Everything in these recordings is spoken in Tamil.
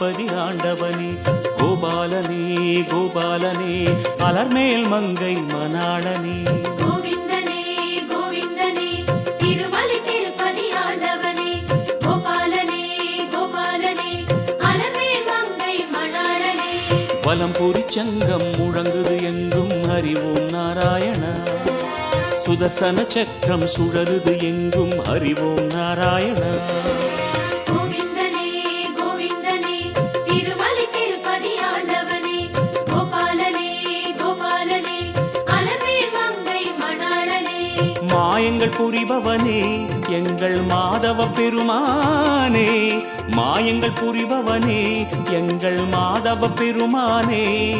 திருப்பதி ஆண்டவனே கோபாலனே கோபாலனே அலர்மேல் மங்கை மணாளனே. கோவிந்தனே கோவிந்தனே திருமலை திருப்பதி ஆண்டவனே கோபாலனே கோபாலனே அலர்மேல் மங்கை மணாளனே. வலம் பொறிச்சங்கம் முழங்குது எங்கும் அறிவோம் நாராயணா. சுதர்சன சக்கரம் சுழலுது எங்கும் அறிவோம் நாராயணா. புரிபவனே எங்கள் மாதவ பெருமானே. மாயங்கள் புரிபவனே எங்கள் மாதவ பெருமானே.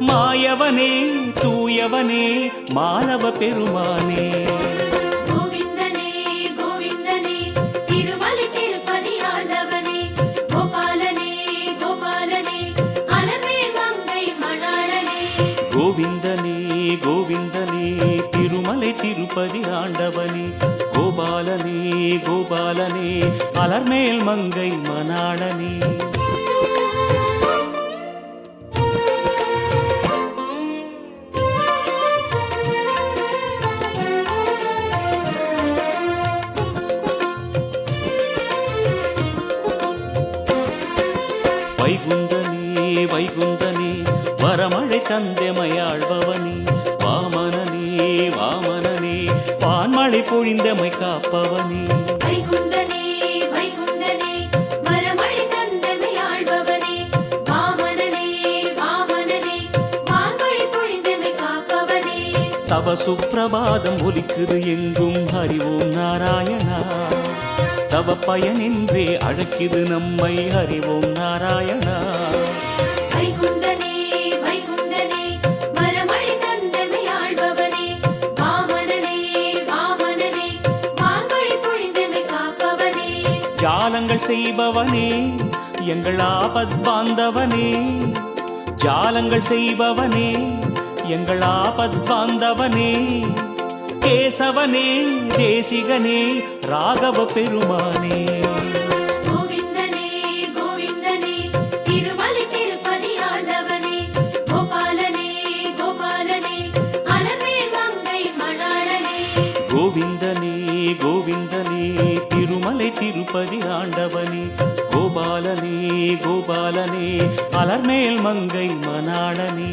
மாயவனே தூயவனே மாதவ பெருமானே. திருமலை ஆண்டவனே கோபாலனே கோபாலனே அலர்மேல் மங்கை மணாளனே. வைகுந்தனே வைகுந்தனே வரமழை தந்தெமையாழ்பவனே. பொழிந்தமை காப்பவனே. தவ சுப்பிரபாதம் ஒலிக்குது எங்கும். அறிவோம் நாராயணா. தவ பயனின்றே அழைக்குது நம்மை. அறிவோம் நாராயணா. செய்பவனே எங்கள் ஆபத் பாந்தவனே. ஜாலங்கள் செய்பவனே எங்கள் ஆபத் பாந்தவனே. கேசவனே தேசிகனே ராகவ பெருமானே. கோபாலனே கோபாலனே அலர்மேல் மங்கை மணாளனே.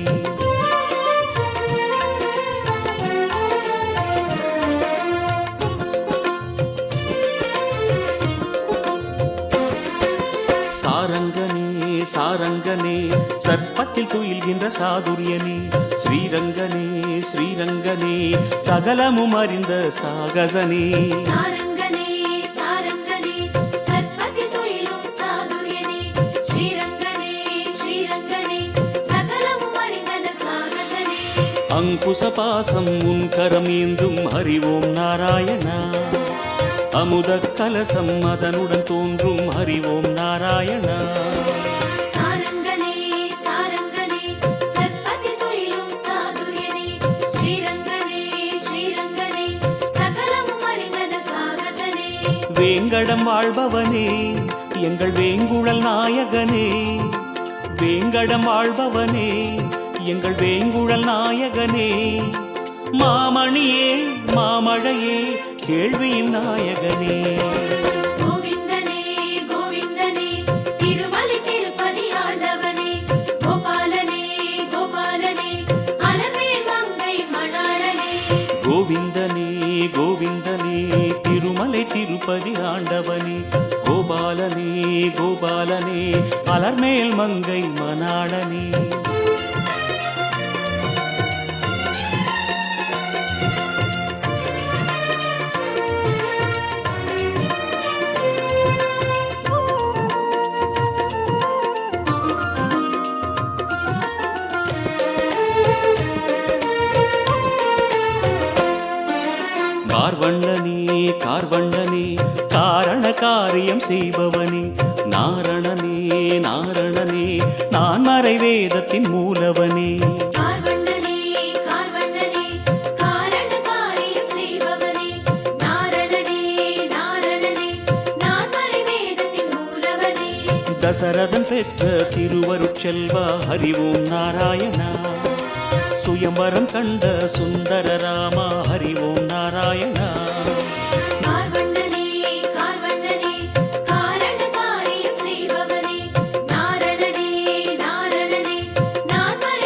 சாரங்கனே சாரங்கனே சர்ப்பத்தில் துயில்கின்ற சாதுரியனே. ஸ்ரீரங்கனே ஸ்ரீரங்கனே சகலமும் அறிந்த சாகசனே. அங்குச பாசம் உன் கரம் ஏந்தும் அறிவோம் நாராயணா. அமுத கலசம் அதனுடன் தோன்றும் அறிவோம் நாராயணா. வேங்கடம் வாழ்பவனே எங்கள் வேங்குழல் நாயகனே. வேங்கடம் வாழ்பவனே எங்கள் வேங்குழல் நாயகனே. மாமணியே மாமழையே கேள்வியின் நாயகனே. கோவிந்தனே கோவிந்தனே திருமலை திருப்பதி ஆண்டவனே. கோபாலனே கோபாலனே அலர்மேல் மங்கை மணாளனே. கார்வண்ணனே கார்வண்ணனே காரண காரியம் செய்பவனே நாரணனே நாரணனே நான் மறை வேதத்தின் மூலவனே. கார்வண்ணனே கார்வண்ணனே காரண காரியம் செய்பவனே நாரணனே நாரணனே நான் மறை வேதத்தின் மூலவனே. தசரதன் பெற்ற திருவருட்செல்வா ஹரிவோம் நாராயணா. சுயம்பரம் கண்ட சுந்தர ராமா நாராயணா.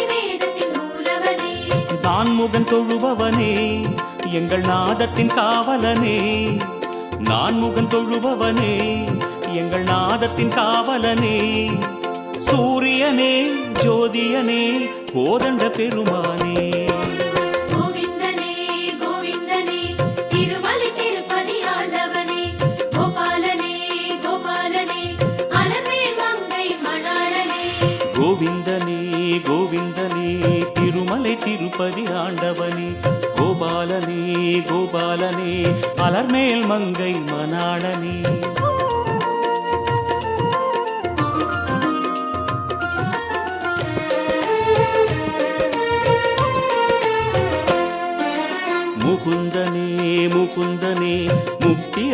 வேதத்தின் மூலவனே. நான் முகன் தொழுபவனே எங்கள் நாதத்தின் காவலனே. நான் முகன் தொழுபவனே எங்கள் நாதத்தின் காவலனே. சூரியனே ஜோதியனே கோதண்ட பெருமானே. கோவிந்தனே கோவிந்தனே திருமலை திருப்பதி ஆண்டவனே. கோபாலனே கோபாலனே அலர்மேல் மங்கை மணாளனே.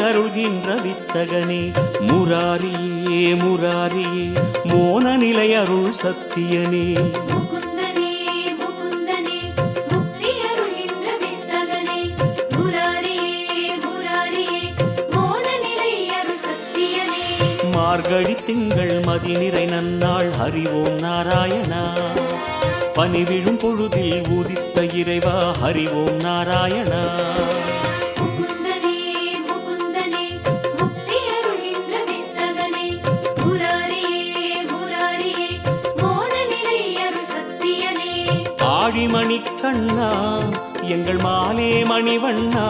அருள்கின்ற வித்தகனே. முராரியே முராரியே மோன நிலை அருள் சத்தியனே. மார்கழி திங்கள் மதிநிறை நன்னாள் ஹரிவோம் நாராயணா. பனிவிழும் பொழுதில் உதித்த இறைவா ஹரிவோம் நாராயணா. ஆழிமணி கண்ணா எங்கள் மாலே மணிவண்ணா.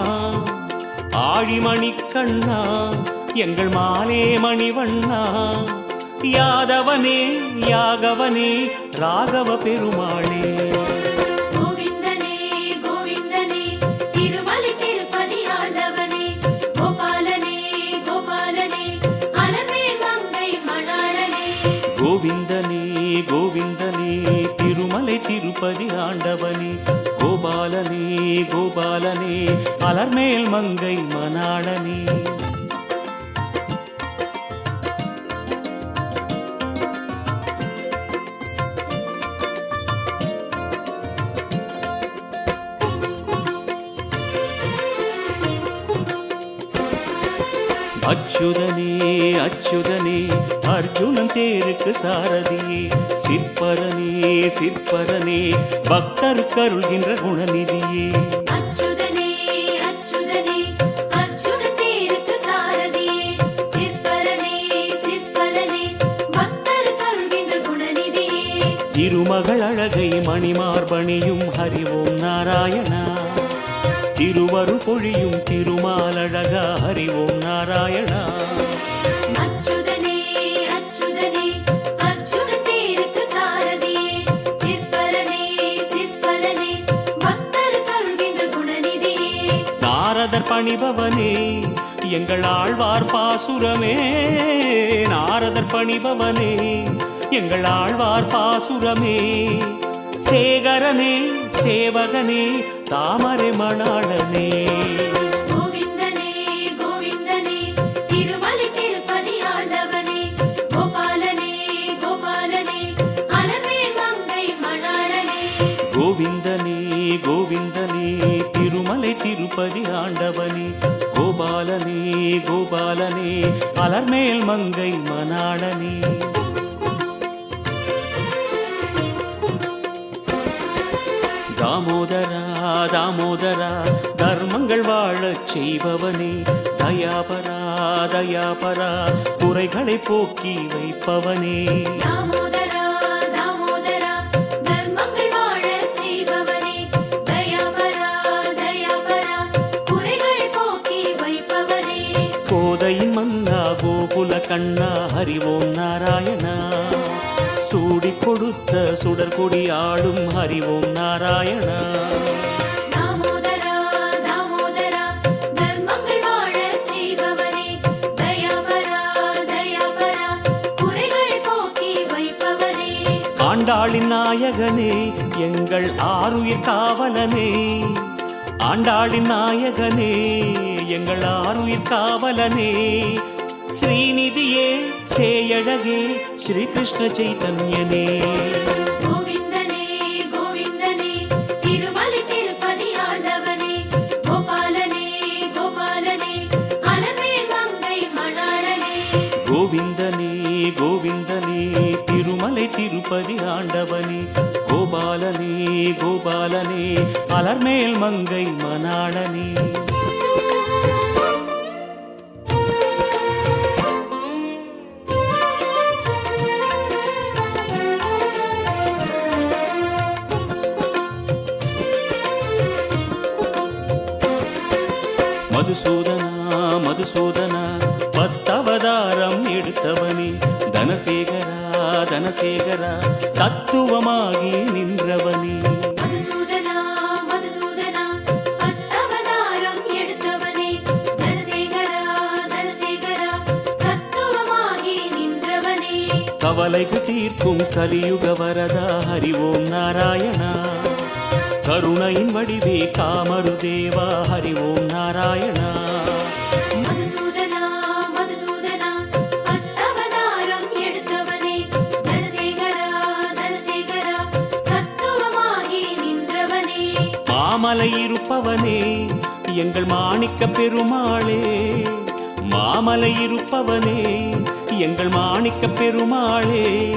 ஆழிமணி கண்ணா எங்கள் மாலே மணிவண்ணா. யாதவனே யாகவனே ராகவ பெருமாளே. கோவிந்தனே கோவிந்தனே திருமண கோபாலனே கோபாலனே அலர்மேல் மங்கை மணாளனே. அச்சுதனே அச்சுதனே அர்ஜுனன் தேருக்கு சாரதியே சிற்பரனே. குணநிதியே. சிற்பரனே பக்தர் கருள்கின்ற குணநிதியே. திருமகள் அழகை மணிமார்பணியும் ஹரிவோம் நாராயணா. திருவருள் பொழியும் திருமாலழகா பணிபவனே எங்கள் ஆழ்வார் பாசுரமே நாரதர் பணிபவனே எங்கள் ஆழ்வார் பாசுரமே. சேகரனே சேவகனே தாமரை மணாளனே. கோவிந்தனே திருமலை திருப்பதி ஆண்டவனே. கோபாலனே கோபாலனே அலர்மேல் மங்கை மணாளனே. தாமோதரா தாமோதரா தர்மங்கள் வாழச் செய்பவனே. தயாபரா தயாபரா குறைகளை போக்கி வைப்பவனே. ஹரிவோம் நாராயணா. சூடிக் கொடுத்த சுடர்கொடி ஆடும் ஹரிவோம் நாராயணா. ஆண்டாளின் நாயகனே எங்கள் ஆருயிர் காவலனே. ஆண்டாளின் நாயகனே எங்கள் ஆருயிர் காவலனே. ஸ்ரீநிதியே சேயழகே ஸ்ரீ கிருஷ்ண சைத்தன்யனே கோவிந்தனே கோவிந்தனே திருமலை திருப்பதி ஆண்டவனே கோபாலனே கோபாலனே அலர்மேல் மங்கை மணாளனே மதுசூதனா மதுசூதனா பத்தவதாரம் எடுத்தவனே தனசேகரா தனசேகரா தத்துவமாகி நின்றவனே. கவலைகள் தீர்க்கும் கலியுக வரதா ஹரி ஓம் நாராயணா. கருணையின் வடிவே காமரு தேவா ஹரி ஓம் நாராயணா. மாமலை இருப்பவனே எங்கள் மாணிக்க பெருமாளே. மாமலை இருப்பவனே எங்கள் மாணிக்க பெருமாளே.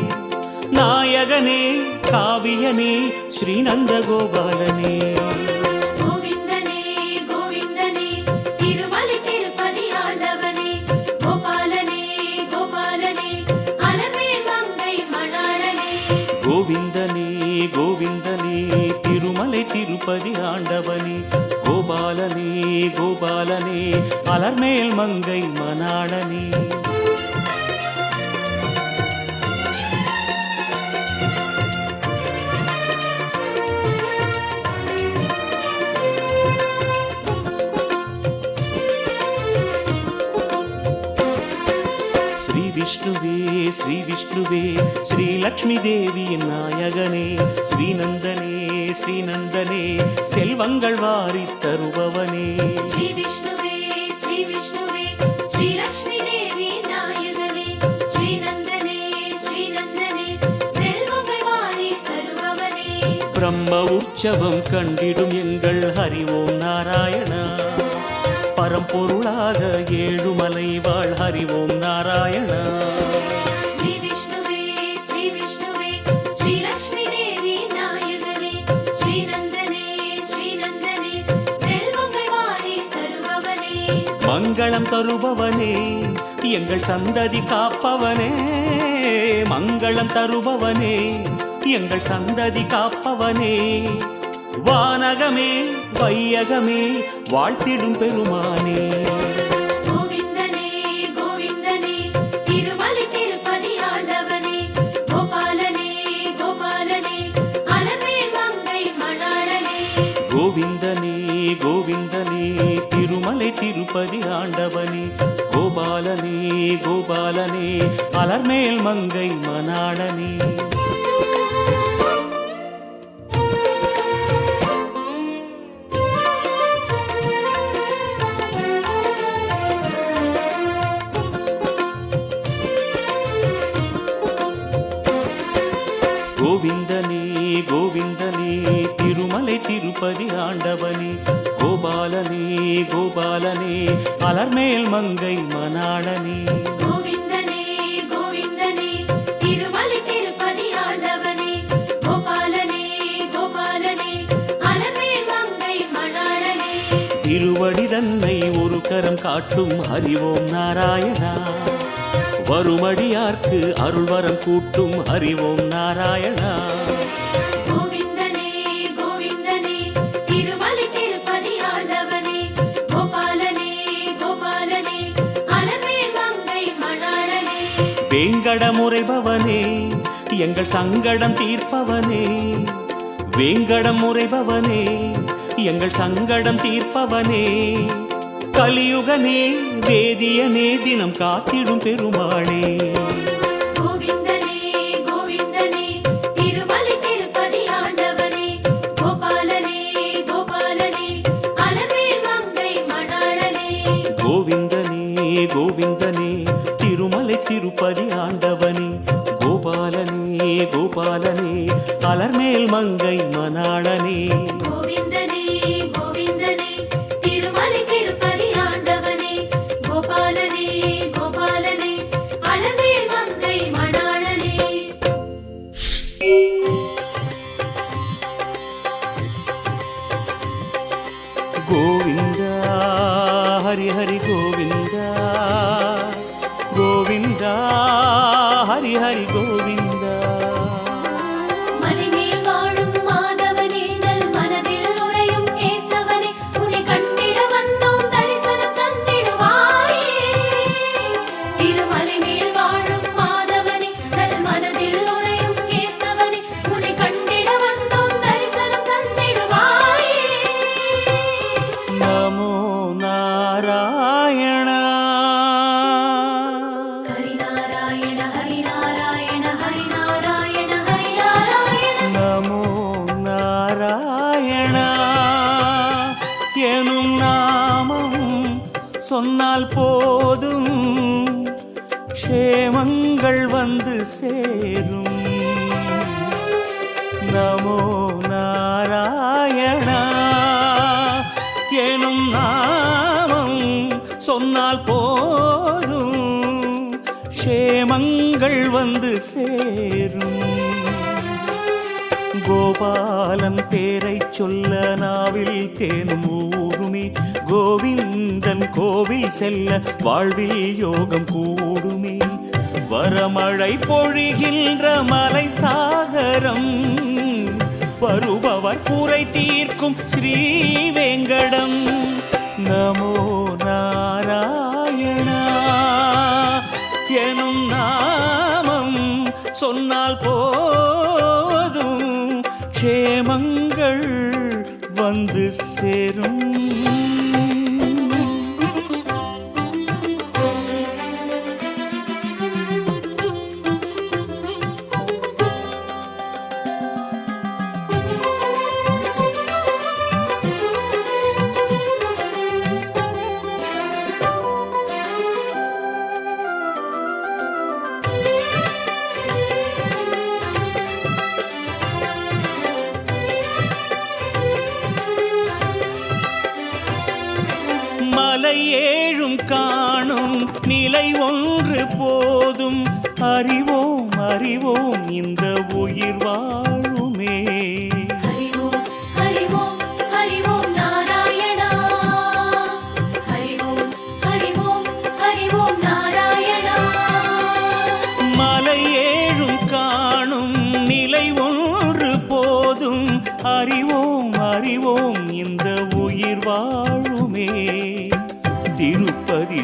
நாயகனே காவியனே ஸ்ரீநந்த கோபாலனே கோவிந்தனே கோவிந்தனே திருமலை திருப்பதி ஆண்டவனே. கோபாலனே கோபாலனே அலர்மேல் மங்கை மணாளனே. விஷ்ணுவே ஸ்ரீ விஷ்ணுவே ஸ்ரீ லக்ஷ்மி தேவியின் நாயகனே ஸ்ரீநந்தனே ஸ்ரீநந்தனே செல்வங்கள் வாரித் தருபவனே. ஸ்ரீ விஷ்ணுவே ஸ்ரீ விஷ்ணுவே ஸ்ரீ லக்ஷ்மி தேவி நாயகனே ஸ்ரீநந்தனே ஸ்ரீநந்தனே செல்வங்கள் வாரி தருபவனே. பிரம்ம உற்சவம் கண்டிடும் எங்கள் ஹரி ஓம் நாராயணா. பரம்பொருளாக ஏழுமலை வாழ் ஹரி ஓம் நாராயணா. ஸ்ரீ விஷ்ணுவே ஸ்ரீ விஷ்ணுவே ஸ்ரீ லக்ஷ்மி தேவி நாயகனே செல்வங்கள் வாரி தருபவனே. மங்களம் தருபவனே எங்கள் சந்ததி காப்பவனே. மங்களம் தருபவனே எங்கள் சந்ததி காப்பவனே. வானகமே வையகமே வாழ்த்திடும் பெருமானே. கோவிந்தனே கோவிந்தனே திருமலை திருப்பதி ஆண்டவனே. கோபாலனே கோபாலனே அலர்மேல் மங்கை மணாளனே. கோவிந்தனே கோவிந்தனே திருமலை திருப்பதி ஆண்டவனே கோபாலனே கோபாலனே அலர்மேல் மங்கை மணாளனே. திருவடி தன்னை ஒரு கரம் காட்டும் ஹரிவோம் நாராயணா. வருமடியார்க்கு அருள்வரம் கூட்டும். ஹரிவோம் நாராயணா. வேங்கடமுறைபவனே எங்கள் சங்கடம் தீர்ப்பவனே. வேங்கடம் முறைபவனே எங்கள் சங்கடம் தீர்ப்பவனே. கலியுகனே வேதியனே தினம் காத்திடும் பெருமாளே. கோவிந்தனே திருமலை திருப்பதி ஆண்டவனே. கோபாலனே கோபாலனே அலர்மேல் மங்க ஹரி ஹரி கோவிந்தா கோவிந்தா ஹரி ஹரி நமோ நாராயணா? எனும் நாமம் சொன்னால் போதும். க்ஷேமங்கள் வந்து சேரும். கோபாலன் பேரை சொல்ல நாவில் தேனும் ஊருமி கோவிந்தன் கோவில் செல்ல வாழ்வில் யோகம் கூடுமி. வரமழை பொழிகின்ற மலை சாகரம். வருபவர் குறை தீர்க்கும் ஸ்ரீவேங்கடம் நமோ நாராயணா. எனும் நாமம் சொன்னால் போதும். க்ஷேமங்கள் வந்து சேரும்.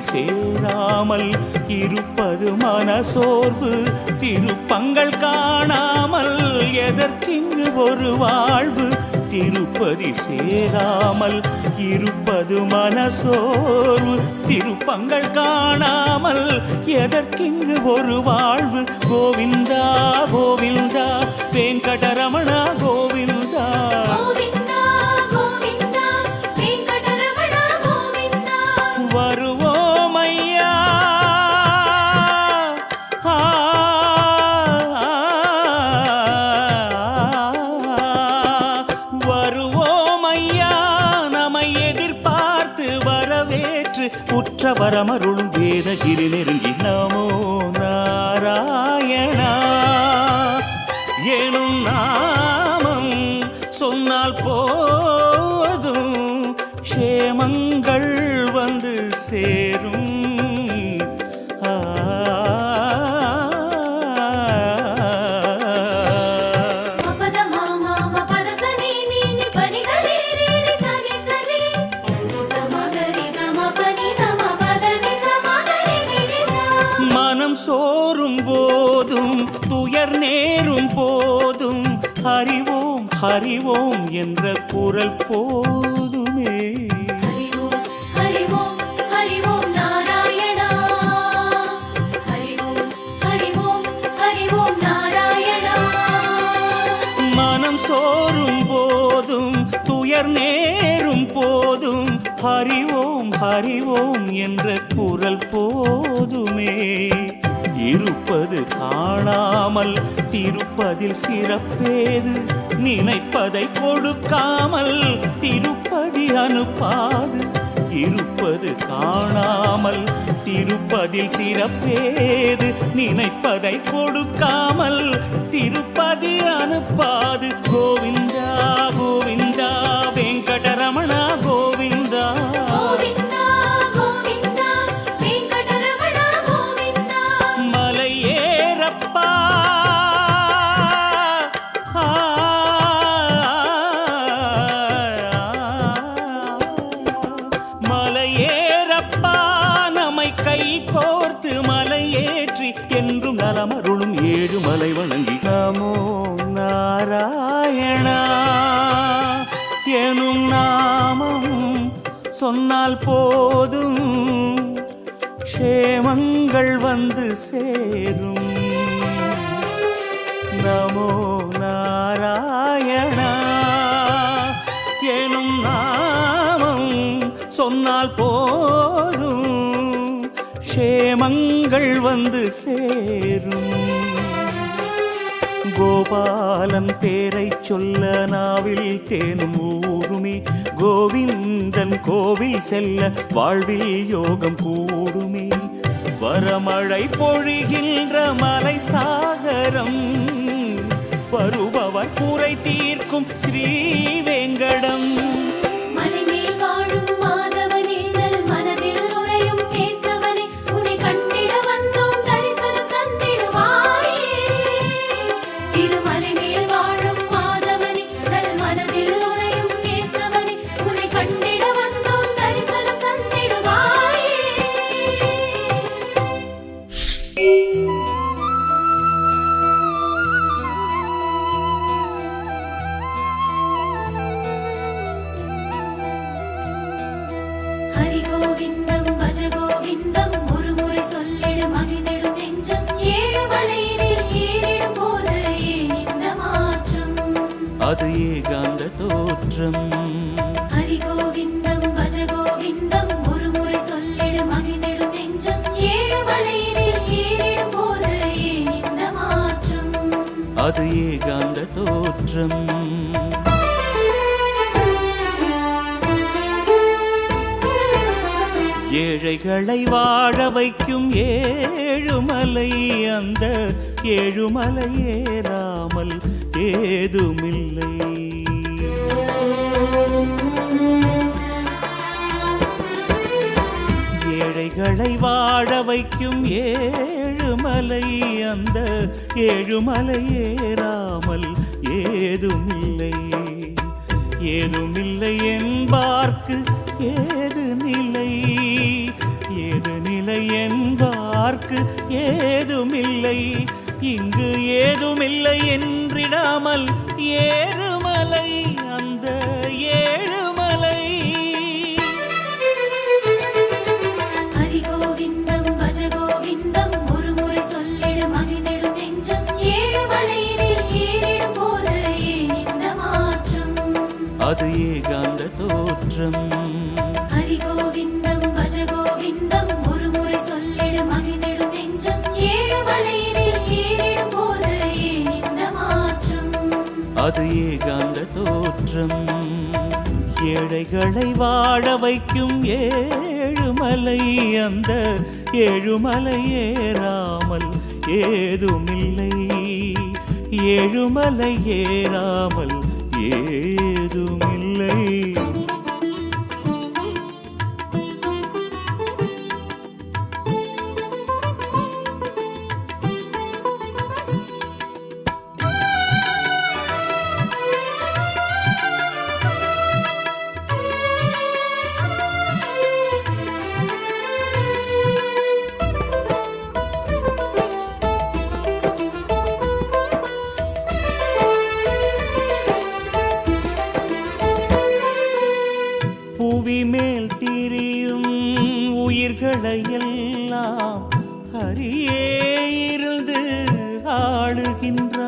சேராமல் இருப்பது மனசோர்வு. திருப்பங்கள் காணாமல் எதற்கிங்கு ஒரு வாழ்வு. திருப்பதி சேராமல் இருப்பது மனசோர்வு. திருப்பங்கள் காணாமல் எதற்கிங்கு ஒரு வாழ்வு. கோவிந்தா கோவிந்தா வெங்கடரமணா கோவிந்தா கோவிந்தா. நெருங்கி நமோ நாராயணா எனும் நாமம் சொன்னால் போதும் க்ஷேமங்கள் வந்து சேரும். ஹரி ஓம் நாராயணா. மனம் சோறும் போதும் துயர் நேரும் போதும் ஹரிவோம் ஹரிவோம் என்ற குரல் போதுமே. இருப்பது காணாமல் திருப்பதில் சிறப்பேது நினைப்பதை கொடுக்காமல் திருப்பதி அனுப்பாது. இருப்பது காணாமல் திருப்பதில் சிறப்பேது நினைப்பதை கொடுக்காமல் திருப்பதி அனுப்பாது. கோவிந்தா கோவிந்தா வெங்கடரமணா கோ சொன்னால் போதும். க்ஷேமங்கள் வந்து சேரும். நமோ நாராயணா. எனும் நாமம் சொன்னால் போதும். க்ஷேமங்கள் வந்து சேரும். கோபாலன் பேரை சொல்ல நாவில் தேனும்? கோவிந்தன் கோவில் செல்ல வாழ்வில் யோகம் கூடுமே. வரமழை பொழிகின்ற மலை சாகரம் வருபவர் குறை தீர்க்கும் ஸ்ரீ வெங்கடம். ஏழைகளை வாழ வைக்கும் ஏழுமலை அந்த ஏழுமலை ஏறாமல் ஏதுமில்லை. ஏதுமில்லை என்பார்க்கு ஏது நிலை? ஏது நிலை என்பார்க்கு ஏதுமில்லை. இங்கு ஏதுமில்லை என்றிடாமல் ஏறுமலை அது ஏகாந்த தோற்றம். ஏழைகளை வாழ வைக்கும் ஏழுமலை அந்த ஏழுமலை ஏறாமல் ஏதுமில்லை. ஏழுமலை ஏறாமல் ஏ அறியே இருந்து ஆளுகின்றான்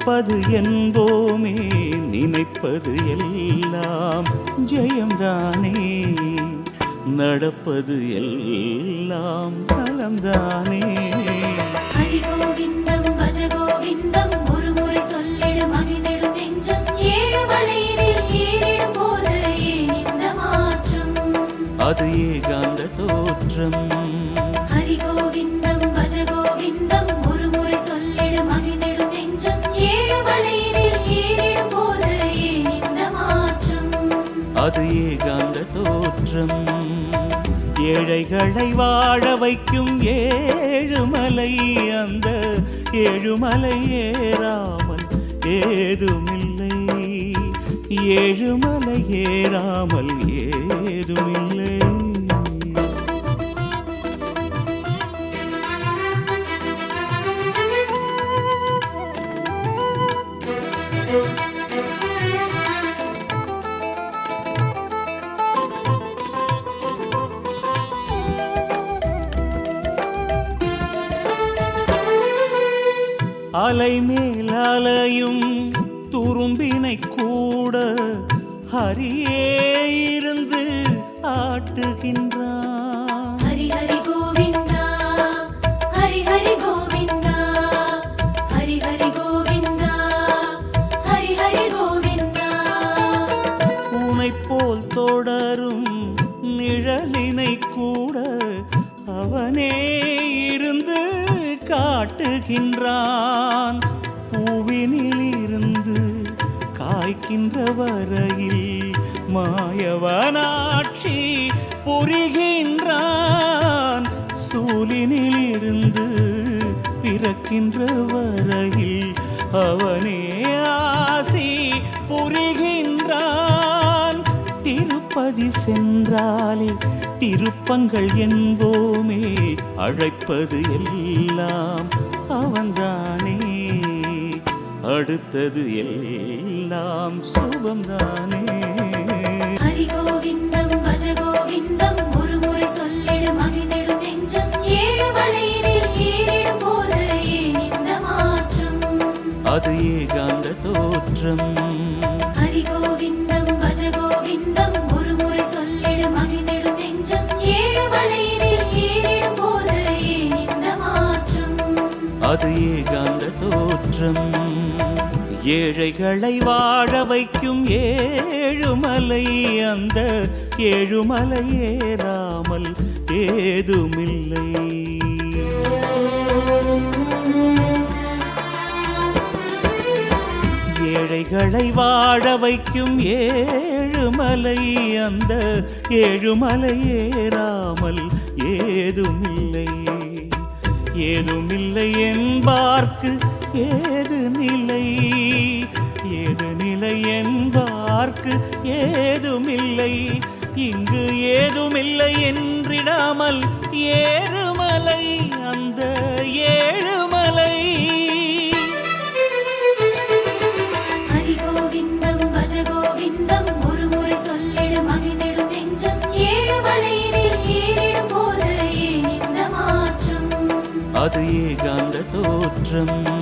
நினைப்பது என்போமே நினைப்பது எல்லாம் ஜெயம்தானே. நடப்பது எல்லாம் நலம்தானே. ஹரி கோவிந்தம் பஜ கோவிந்தம் ஏழைகளை வாழ வைக்கும் ஏழுமலை அந்த ஏழுமலை ஏறாமல் ஏதுமில்லை. ஏழுமலை ஏறாமல் ஏதுமில்லை. அலை மேல் அலையும் துரும்பினை கூட ஹரியே இருக்கின்ற வரையில் அவனே ஆசி புரிகின்றான். திருப்பதி சென்றாலே திருப்பங்கள் என்போமே அழைப்பது எல்லாம் அவன்தானே. அடுத்தது எல்லாம் சுபம்தானே. ஹரி கோவிந்தம் பஜ கோவிந்தம் அது ஏகாந்த தோற்றம். ஹரி கோவிந்தம் பஜ கோவிந்தம் ஒரு முறை சொல்லிடும் அமிழ்திடும் நெஞ்சம். ஏழு மலையினில் ஏறிடும் போது ஏன் இந்த மாற்றம்? அது ஏகாந்த தோற்றம். ஏழைகளை வாழ வைக்கும் ஏழுமலை அந்த ஏழுமலை ஏறாமல் ஏதுமில்லை. ஏழைகளை வாழ வைக்கும் ஏழுமலை அந்த ஏழுமலை ஏறாமல் ஏதுமில்லை. ஏதுமில்லை என்பார்க்கு ஏது நிலை ஏது நிலை என்பார்க்கு ஏதுமில்லை. இங்கு ஏதுமில்லை என்றிடாமல் ஏறுமலை அந்த தோற்றம்